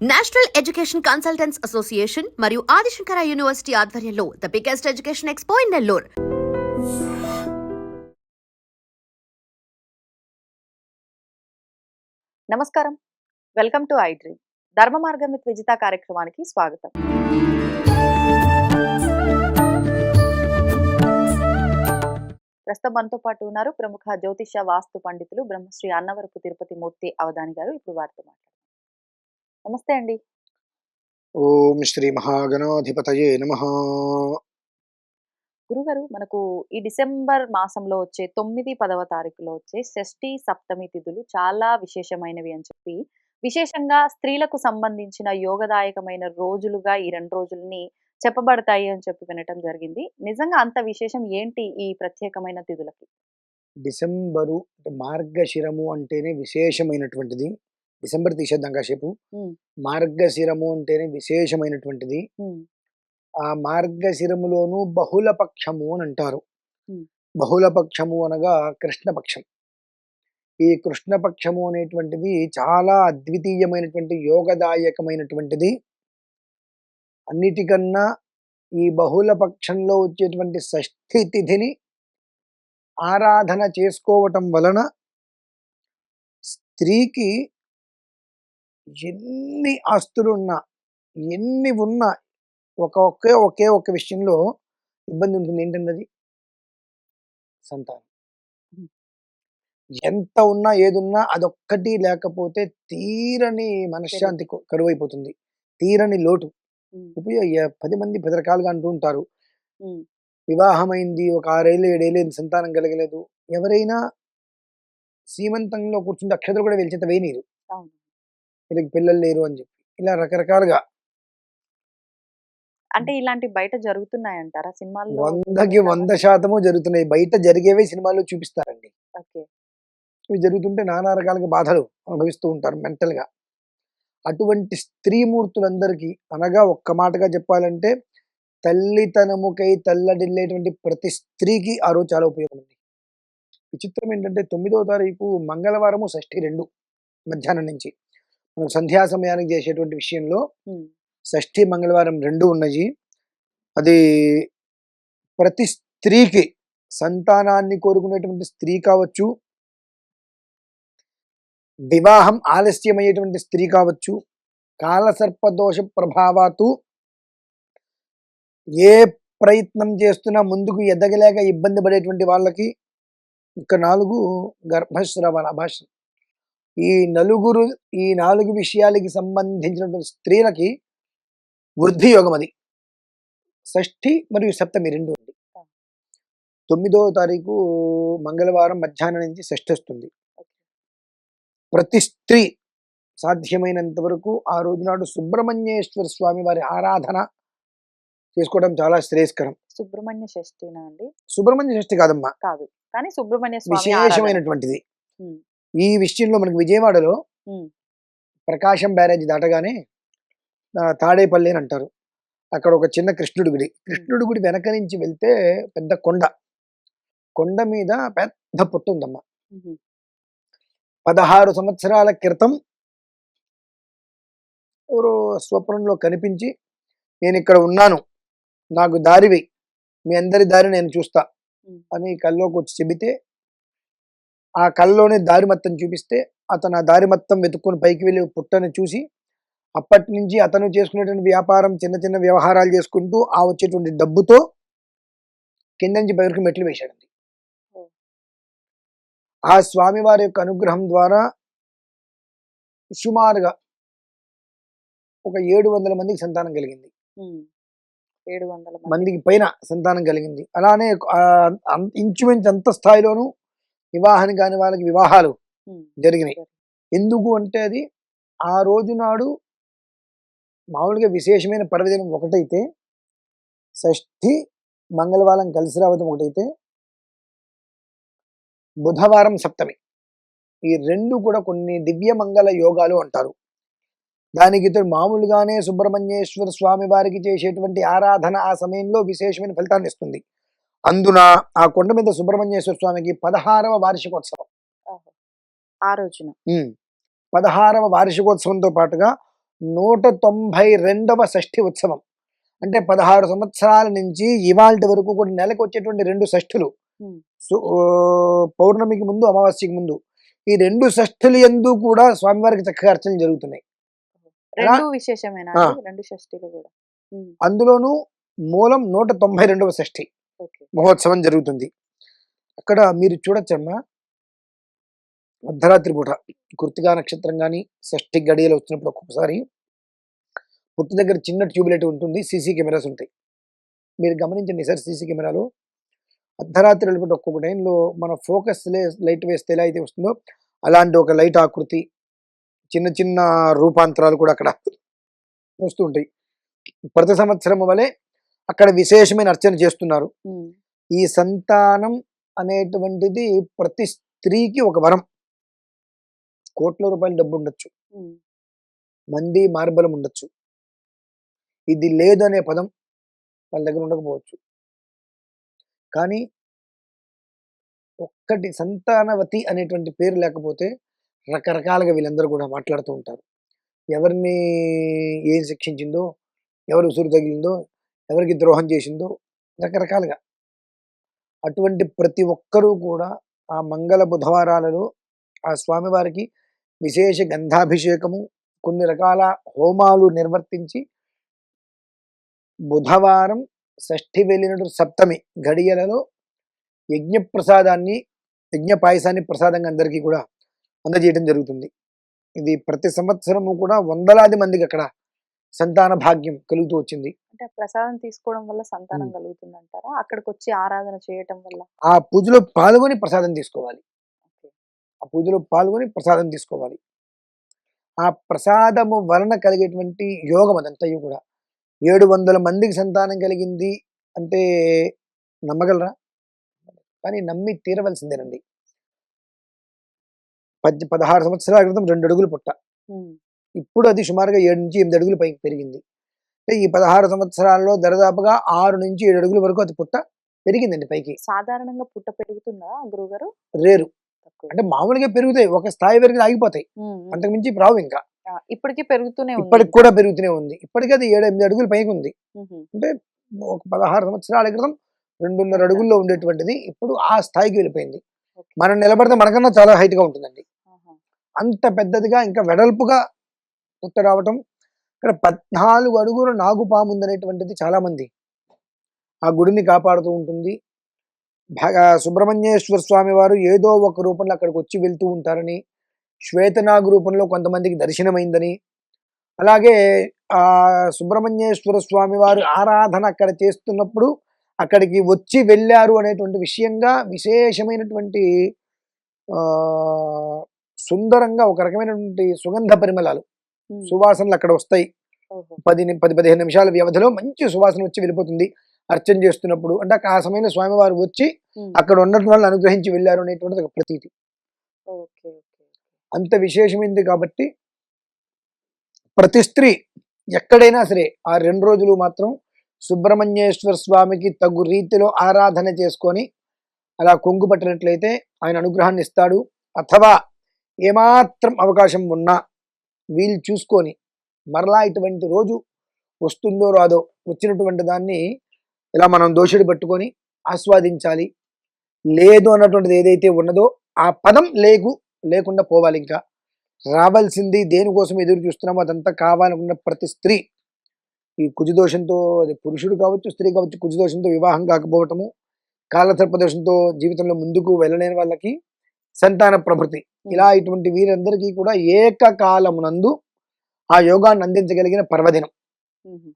National education consultants association మరియు Adishankara university ఆధ్వర్యంలో the biggest education expo in Nellore. నమస్కారం. Welcome to I ధర్మ మార్గం విత్ విజిత కార్యక్రమానికి స్వాగతం. ప్రస్తుతం మనతో పాటు ఉన్నారు ప్రముఖ జ్యోతిష వాస్తు పండితులు బ్రహ్మశ్రీ అన్నవరపు తిరుపతి మూర్తి అవధాని గారు. ఇప్పుడు వారితో మాట్లాడతాం నమస్తే అండి. ఓం శ్రీ మహాగణాధిపతయే నమ. గురుగారు మనకు ఈ డిసెంబర్ మాసంలో వచ్చే తొమ్మిది పదవ తారీఖులో వచ్చే షష్ఠి సప్తమి తిథులు చాలా విశేషమైనవి అని చెప్పి విశేషంగా స్త్రీలకు సంబంధించిన యోగదాయకమైన రోజులుగా ఈ రెండు రోజుల్ని చెప్పబడతాయి అని చెప్పి వినటం జరిగింది. నిజంగా అంత విశేషం ఏంటి ఈ ప్రత్యేకమైన తిథులకి? డిసెంబరు అంటే మార్గశిరము అంటేనే విశేషమైనటువంటిది. డిసెంబర్ తీసేద్దాం కాసేపు. మార్గశిరము అంటేనే విశేషమైనటువంటిది. ఆ మార్గశిరములోను బహుళ పక్షము అని అంటారు. ఉమ్. బహుళ పక్షము అనగా కృష్ణపక్షం. ఈ కృష్ణపక్షము అనేటువంటిది చాలా అద్వితీయమైనటువంటి యోగదాయకమైనటువంటిది. అన్నిటికన్నా ఈ బహుళ పక్షంలో వచ్చేటువంటి షష్ఠి తిథిని ఆరాధన చేసుకోవటం వలన స్త్రీకి ఎన్ని ఆస్తులున్నా ఎన్ని ఉన్నా ఒక ఒకే ఒకే ఒక విషయంలో ఇబ్బంది ఉంటుంది. ఏంటంటే అది సంతానం. ఎంత ఉన్నా ఏదున్నా అదొక్కటి లేకపోతే తీరని మనశ్శాంతి కు- కరువైపోతుంది. తీరని లోటు. ఉపయోగ ఎ- పది మంది పది రకాలుగా అంటూ ఉంటారు. వివాహమైంది ఒక ఆరేళ్ళు ఏడేళ్ళు సంతానం కలగలేదు? ఎవరైనా సీమంతంలో కూర్చుంటే అక్షతలు కూడా వెలిచేత వేయనీరు. అవును. వీళ్ళకి పిల్లలు లేరు అని చెప్పి. ఇలా రకరకాలుగా. అంటే ఇలాంటి బయట జరుగుతున్నాయంటారా సినిమాల్లో? వందకి వంద శాతము జరుగుతున్నాయి. బయట జరిగేవే సినిమాల్లో చూపిస్తారండి. ఇవి జరుగుతుంటే నానా రకాలుగా బాధలు అనుభవిస్తూ ఉంటారు mental గా అటువంటి స్త్రీమూర్తులందరికీ అనగా ఒక్క మాటగా చెప్పాలంటే తల్లితనముకై తల్లడిల్లేటువంటి ప్రతి స్త్రీకి ఆ రోజు చాలా ఉపయోగం ఉంది విచిత్రం ఏంటంటే తొమ్మిదవ తారీఖు మంగళవారము షష్ఠి రెండు మధ్యాహ్నం నుంచి. మనం సంధ్యా సమయానికి చేసేటువంటి విషయంలో షష్ఠి మంగళవారం రెండు ఉన్నాయి. అది ప్రతి స్త్రీకి సంతానాన్ని కోరుకునేటువంటి స్త్రీ కావచ్చు వివాహం ఆలస్యమయ్యేటువంటి స్త్రీ కావచ్చు కాలసర్పదోష ప్రభావాతు ఏ ప్రయత్నం చేస్తున్నా ముందుకు ఎదగలేక ఇబ్బంది పడేటువంటి వాళ్ళకి ఇక నాలుగు గర్భస్రవణ భాష ఈ నలుగురు ఈ నాలుగు విషయాలకి సంబంధించినటువంటి స్త్రీలకి వృద్ధి యోగం అది. షష్ఠి మరియు సప్తమి రెండు ఉంది. తొమ్మిదో తారీఖు మంగళవారం మధ్యాహ్నం నుంచి షష్ఠి వస్తుంది. ప్రతి స్త్రీ సాధ్యమైనంత వరకు ఆ రోజు నాడు సుబ్రహ్మణ్యేశ్వర స్వామి వారి ఆరాధన చేసుకోవడం చాలా శ్రేయస్కరం. సుబ్రహ్మణ్య షష్ఠినా అండి? సుబ్రహ్మణ్య షష్ఠి కాదమ్మా. కాదు. కానీ సుబ్రహ్మణ్య. విశేషమైనటువంటిది. ఈ విషయంలో మనకి విజయవాడలో ప్రకాశం బ్యారేజ్ దాటగానే తాడేపల్లి అని అంటారు. అక్కడ ఒక చిన్న కృష్ణుడి గుడి. కృష్ణుడి గుడి వెనక నుంచి వెళ్తే పెద్ద కొండ. కొండ మీద పెద్ద పుట్ట ఉందమ్మా. పదహారు సంవత్సరాల క్రితం ఎవరో స్వప్నంలో కనిపించి నేను ఇక్కడ ఉన్నాను. నాకు దారివి మీ అందరి దారి నేను చూస్తా. అని కల్లోకి వచ్చి చెబితే ఆ కల్లోనే దారి మొత్తం చూపిస్తే అతను ఆ దారి మొత్తం వెతుక్కొని పైకి వెళ్ళి పుట్టని చూసి అప్పటి నుంచి అతను చేసుకునేటువంటి వ్యాపారం చిన్న చిన్న వ్యవహారాలు చేసుకుంటూ ఆ వచ్చేటువంటి డబ్బుతో కింద నుంచి పైకి మెట్లు వేశాడండి. ఆ స్వామివారి యొక్క అనుగ్రహం ద్వారా సుమారుగా ఒక ఏడు వందల మందికి సంతానం కలిగింది. ఏడు వందల మంది మందికి పైన సంతానం కలిగింది అలానే ఇంచుమించు అంత స్థాయిలోనూ వివాహం కాని వాళ్ళకి వివాహాలు జరిగినాయి. ఎందుకు అంటే అది ఆ రోజు నాడు మామూలుగా విశేషమైన పర్వదినం ఒకటైతే షష్ఠి మంగళవారం కలిసి రావడం ఒకటైతే బుధవారం సప్తమి. ఈ రెండు కూడా కొన్ని దివ్య మంగళ యోగాలు అంటారు. దానికి మామూలుగానే సుబ్రహ్మణ్యేశ్వర స్వామి వారికి చేసేటువంటి ఆరాధన ఆ సమయంలో విశేషమైన ఫలితాన్ని ఇస్తుంది. అందున ఆ కొండ మీద సుబ్రహ్మణ్యేశ్వర స్వామికి పదహారవ వార్షికోత్సవం. ఆ రోజున. పదహారవ వార్షికోత్సవంతో పాటుగా నూట తొంభై రెండవ షష్ఠి ఉత్సవం. అంటే పదహారు సంవత్సరాల నుంచి ఇవాళ వరకు కూడా నెలకు వచ్చేటువంటి రెండు షష్ఠులు. పౌర్ణమికి ముందు అమావాస్యకి ముందు. ఈ రెండు షష్ఠులు ఎందు కూడా స్వామివారికి చక్కగా అర్చనలు జరుగుతున్నాయి. అందులోనూ మూలం నూట తొంభై రెండవ షష్ఠి. మహోత్సవం జరుగుతుంది. అక్కడ మీరు చూడొచ్చమ్మా. అర్ధరాత్రి పూట కృతికా నక్షత్రం కానీ షష్ఠి గడియలు వచ్చినప్పుడు ఒక్కొక్కసారి పుట్టు దగ్గర చిన్న ట్యూబ్లైట్ ఉంటుంది సీసీ కెమెరాస్ ఉంటాయి. మీరు గమనించండి సార్ సీసీ కెమెరాలో. అర్ధరాత్రి వెళ్ళిపోతే ఒక్కొక్క టైంలో మన ఫోకస్ లైట్ వేస్తే ఎలా అయితే వస్తుందో అలాంటి ఒక లైట్ ఆకృతి చిన్న చిన్న రూపాంతరాలు కూడా అక్కడ వస్తూ ఉంటాయి. ప్రతి సంవత్సరం వలె అక్కడ విశేషమైన అర్చన చేస్తున్నారు. ఈ సంతానం అనేటువంటిది ప్రతి స్త్రీకి ఒక వరం. కోట్ల రూపాయల డబ్బు ఉండొచ్చు మంది మార్బలం ఉండొచ్చు. ఇది లేదు అనే పదం వాళ్ళ దగ్గర ఉండకపోవచ్చు. కానీ ఒక్కటి సంతానవతి అనేటువంటి పేరు లేకపోతే రకరకాలుగా వీళ్ళందరూ కూడా మాట్లాడుతూ ఉంటారు. ఎవరిని ఏం శిక్షించిందో ఎవరు ఉసురు తగిలిందో ఎవరికి ద్రోహం చేసిందో రకరకాలుగా. అటువంటి ప్రతి ఒక్కరూ కూడా ఆ మంగళ బుధవారాలలో ఆ స్వామివారికి విశేష గంధాభిషేకము కొన్ని రకాల హోమాలు నిర్వర్తించి బుధవారం షష్ఠి వెళ్ళినటు సప్తమి గడియలలో యజ్ఞ ప్రసాదాన్ని యజ్ఞ పాయసాన్ని ప్రసాదంగా అందరికీ కూడా అందజేయడం జరుగుతుంది. ఇది ప్రతి సంవత్సరము కూడా వందలాది మందికి అక్కడ సంతాన భాగ్యం కలుగుతూ వచ్చింది. అంటే ప్రసాదం తీసుకోవడం వల్ల సంతానం. కలుగుతుంది అంటారా అక్కడికి వచ్చి ఆరాధన చేయటం వల్ల? ఆ పూజలో పాల్గొని ప్రసాదం తీసుకోవాలి. ఆ పూజలో పాల్గొని ప్రసాదం తీసుకోవాలి. ఆ ప్రసాదము వలన కలిగేటువంటి యోగం అదంతయు కూడా. ఏడు వందల మందికి సంతానం కలిగింది అంటే నమ్మగలరా? కానీ నమ్మి తీరవలసిందేనండి. పది పదహారు సంవత్సరాల క్రితం రెండు అడుగులు పుట్ట. ఇప్పుడు అది సుమారుగా ఏడు నుంచి ఎనిమిది అడుగులు పైకి పెరిగింది. ఈ పదహారు సంవత్సరాల్లో దరిదాపుగా ఆరు నుంచి ఏడు అడుగుల వరకు అది పుట్ట పెరిగిందండి పైకి. సాధారణంగా పుట్ట పెరుగుతుందా గురుగారు? రేరు. అంటే మామూలుగా పెరుగుతాయి. ఒక స్థాయి వరకు ఆగిపోతాయి. ఉమ్. అంతకుమించి రావు ఇంకా. ఇప్పటికీ పెరుగుతూనే ఉంది. ఇప్పటికి కూడా పెరుగుతూనే ఉంది. ఇప్పటికీ అది ఏడు ఎనిమిది అడుగులు పైకి ఉంది. అంటే ఒక పదహారు సంవత్సరాల క్రితం రెండున్నర అడుగుల్లో ఉండేటువంటిది. ఇప్పుడు ఆ స్థాయికి వెళ్ళిపోయింది. మనం నిలబడితే మనకన్నా చాలా హైట్గా ఉంటుందండి. అంత పెద్దదిగా ఇంకా వెడల్పుగా పుట్ట రావటం. ఇక్కడ పద్నాలుగు అడుగుల నాగుపాము ఉందనేటువంటిది చాలామంది ఆ గుడిని కాపాడుతూ ఉంటుంది. భగ సుబ్రహ్మణ్యేశ్వర స్వామి వారు ఏదో ఒక రూపంలో అక్కడికి వచ్చి వెళ్తూ ఉంటారని శ్వేతనాగు రూపంలో కొంతమందికి దర్శనమైందని అలాగే ఆ సుబ్రహ్మణ్యేశ్వర స్వామి వారు ఆరాధన అక్కడ చేస్తున్నప్పుడు అక్కడికి వచ్చి వెళ్ళారు అనేటువంటి విషయంగా విశేషమైనటువంటి సుందరంగా ఒక రకమైనటువంటి సుగంధ పరిమళాలు సువాసనలు అక్కడ వస్తాయి. పది పది పదిహేను నిమిషాల వ్యవధిలో మంచి సువాసన వచ్చి వెళ్ళిపోతుంది. అర్చన చేస్తున్నప్పుడు అంటే ఆ సమయంలో స్వామివారు వచ్చి అక్కడ ఉన్నటువంటి వాళ్ళని అనుగ్రహించి వెళ్ళారు అనేటువంటిది ఒక ప్రతీతి. అంత విశేషమైంది కాబట్టి ప్రతి స్త్రీ ఎక్కడైనా సరే ఆ రెండు రోజులు మాత్రం సుబ్రహ్మణ్యేశ్వర స్వామికి తగు రీతిలో ఆరాధన చేసుకొని అలా కొంగు పట్టినట్లయితే ఆయన అనుగ్రహాన్ని ఇస్తాడు. అథవా ఏమాత్రం అవకాశం ఉన్నా వీలు చూసుకొని మరలా ఇటువంటి రోజు వస్తుందో రాదో వచ్చినటువంటి దాన్ని ఇలా మనం దోషుడు పట్టుకొని ఆస్వాదించాలి. లేదు అన్నటువంటిది ఏదైతే ఉన్నదో ఆ పదం లేకు లేకుండా పోవాలి ఇంకా. రావాల్సింది దేనికోసం ఎదురు చూస్తున్నామో అదంతా కావాలనుకున్న ప్రతి స్త్రీ ఈ కుజదోషంతో అది పురుషుడు కావచ్చు స్త్రీ కావచ్చు కుజదోషంతో వివాహం కాకపోవటము కాలసర్పదోషంతో జీవితంలో ముందుకు వెళ్ళలేని వాళ్ళకి సంతాన ప్రభృతి. ఇలా ఇటువంటి వీరందరికీ కూడా ఏకకాలమునందు ఆ యోగాన్ని అందించగలిగిన పర్వదినం.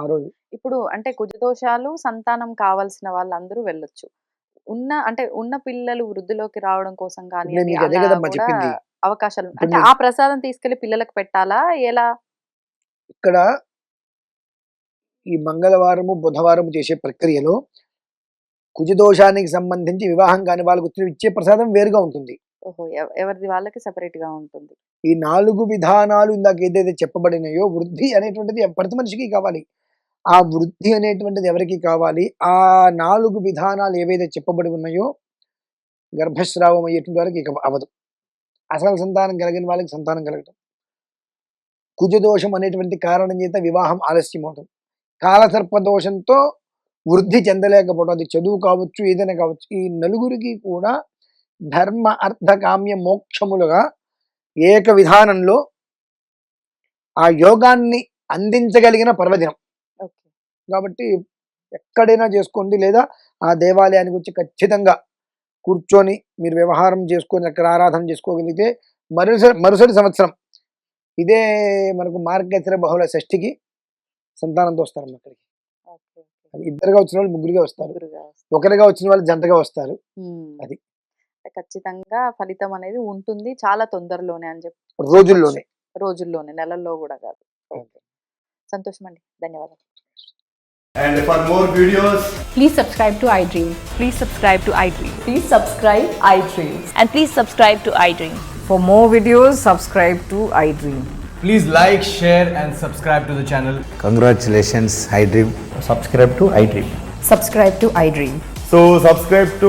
ఆ రోజు. ఇప్పుడు అంటే కుజదోషాలు సంతానం కావాల్సిన వాళ్ళందరూ వెళ్ళొచ్చు. ఉన్న అంటే ఉన్న పిల్లలు వృద్ధిలోకి రావడం కోసం కానీ అవకాశాలు అంటే ఆ ప్రసాదం తీసుకెళ్ళి పిల్లలకు పెట్టాలా? ఎలా? ఇక్కడ ఈ మంగళవారము బుధవారము చేసే ప్రక్రియలో కుజదోషానికి సంబంధించి వివాహం కాని వాళ్ళకు ఇచ్చే ప్రసాదం వేరుగా ఉంటుంది. ఓహో! ఎవ- ఎవరిది వాళ్ళకి సెపరేట్గా ఉంటుంది. ఈ నాలుగు విధానాలు ఇందాక ఏదైతే చెప్పబడినాయో వృద్ధి అనేటువంటిది ప్రతి మనిషికి కావాలి. ఆ వృద్ధి అనేటువంటిది ఎవరికి కావాలి? ఆ నాలుగు విధానాలు ఏవైతే చెప్పబడి ఉన్నాయో గర్భస్రావం అయ్యేటువంటి వారికి ఇక అవదు అసలు సంతానం కలిగిన వాళ్ళకి సంతానం కలగటం. కుజదోషం అనేటువంటి కారణం చేత వివాహం ఆలస్యం అవుతుంది కాలసర్ప దోషంతో వృద్ధి చెందలేకపోవడం అది చదువు కావచ్చు ఏదైనా కావచ్చు. ఈ నలుగురికి కూడా ధర్మ అర్థ కామ్య మోక్షములుగా ఏక విధానంలో ఆ యోగాన్ని అందించగలిగిన పర్వదినం. కాబట్టి ఎక్కడైనా చేసుకోండి. లేదా ఆ దేవాలయానికి వచ్చి ఖచ్చితంగా కూర్చొని మీరు వ్యవహారం చేసుకొని అక్కడ ఆరాధన చేసుకోగలిగితే మరుసటి మరుసటి సంవత్సరం ఇదే మనకు మార్గశిర బహుళ షష్ఠికి సంతానంతో వస్తారు అక్కడికి. ఇద్దరుగా వచ్చిన వాళ్ళు ముగ్గురుగా వస్తారు. ఒకరిగా వచ్చిన వాళ్ళు జంటగా వస్తారు. అది. ఖచ్చితంగా ఫలితం అనేది ఉంటుంది చాలా తొందరలోనే అని చెప్పి రోజుల్లోనే రోజుల్లోనే నెలల్లో కూడా కాదు ఓకే సంతోషం అండి ధన్యవాదాలు And for more videos, Please subscribe to iDream. Please subscribe to iDream. Please subscribe iDream. And please subscribe to iDream. For more videos, subscribe to iDream. Please like, share, and subscribe to the channel. Congratulations, iDream. subscribe to iDream. Subscribe to iDream. so subscribe to